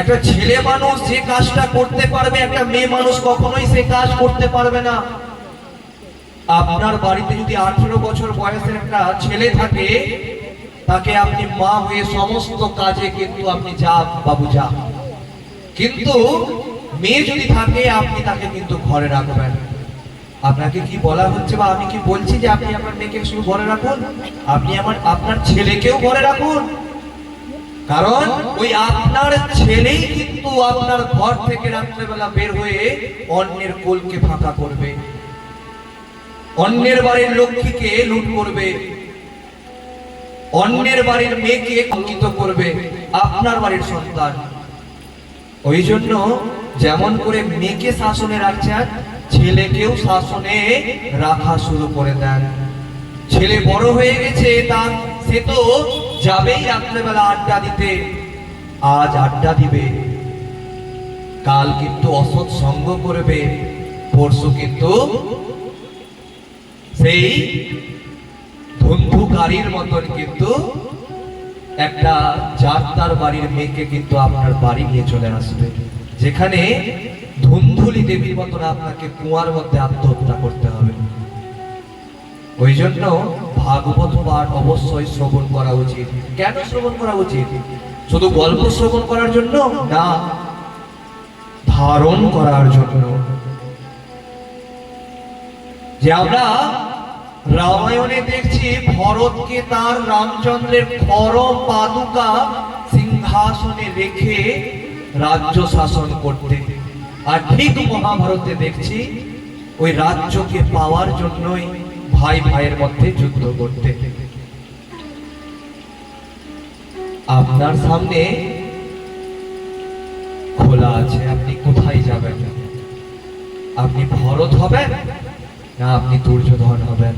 একটা ছেলে মানুষ যে কাজটা করতে পারবে, একটা মেয়ে মানুষ কখনোই সে কাজ করতে পারবে না। আপনার বাড়িতে যদি আঠেরো বছর বয়সের একটা ছেলে থাকে, তাকে আপনি মা হয়ে সমস্ত কাজে কিন্তু আপনি যা বাবু যা কিন্তু মেয়ে যদি থাকে, আপনি তাকে কিন্তু ঘরে রাখবেন। আপনাকে কি বলা হচ্ছে বা আমি কি বলছি যে আপনি আপনার মেয়েকে শুধু ঘরে রাখুন? আপনি আমার, আপনার ছেলেকেও ঘরে রাখুন। কারণ ওই আপনার ছেলেই কিন্তু আপনার ঘর থেকে রাত্রেবেলা বের হয়ে অন্যের কোলকে ফাঁকা করবে। অন্যের বাড়ির লক্ষ্মীকে লুট করবে। অন্যের বাড়ির মেয়েকে অঙ্কিত করবে আপনার বাড়ির সন্তান। ওই জন্য যেমন করে মেয়েকে শাসনে রাখছেন, ছেলেকেও শাসনে রাখা শুরু করে দেন। ছেলে বড় হয়ে গেছে, তা সে তো যাবেই রাত্রেবেলা আড্ডা দিতে। আজ আড্ডা দিবে। কাল কিন্তু অসৎ সঙ্গ করবে, পরশু কিন্তু সেই ধন্ধুকারীর মতন কিন্তু একটা যাত্রার বাড়ির মেয়েকে কিন্তু আপনার বাড়ি নিয়ে চলে আসবে। যেখানে ধুন্ধুলি দেবীর মতন আপনাকে কুয়ার মধ্যে আত্মহত্যা ওই জন্য ভাগবত পাঠ অবশ্যই শ্রবণ করা উচিত। কেন শ্রবণ করা উচিত? শুধু গল্প শ্রবণ করার জন্য না, ধারণ করার জন্য। যে আমরা রামায়ণে দেখছি ভরতকে তার রামচন্দ্রের খরম পাদুকা সিংহাসনে রেখে রাজ্য শাসন করতে। আর ঠিক মহাভারতে দেখছি, ওই রাজ্যকে পাওয়ার জন্যই ভাই ভাইয়ের মধ্যে যুদ্ধ করতে। আপনার সামনে খোলা আছে, আপনি কোথায় যাবেন? আপনি ভরত হবেন না আপনি দুর্যোধন হবেন?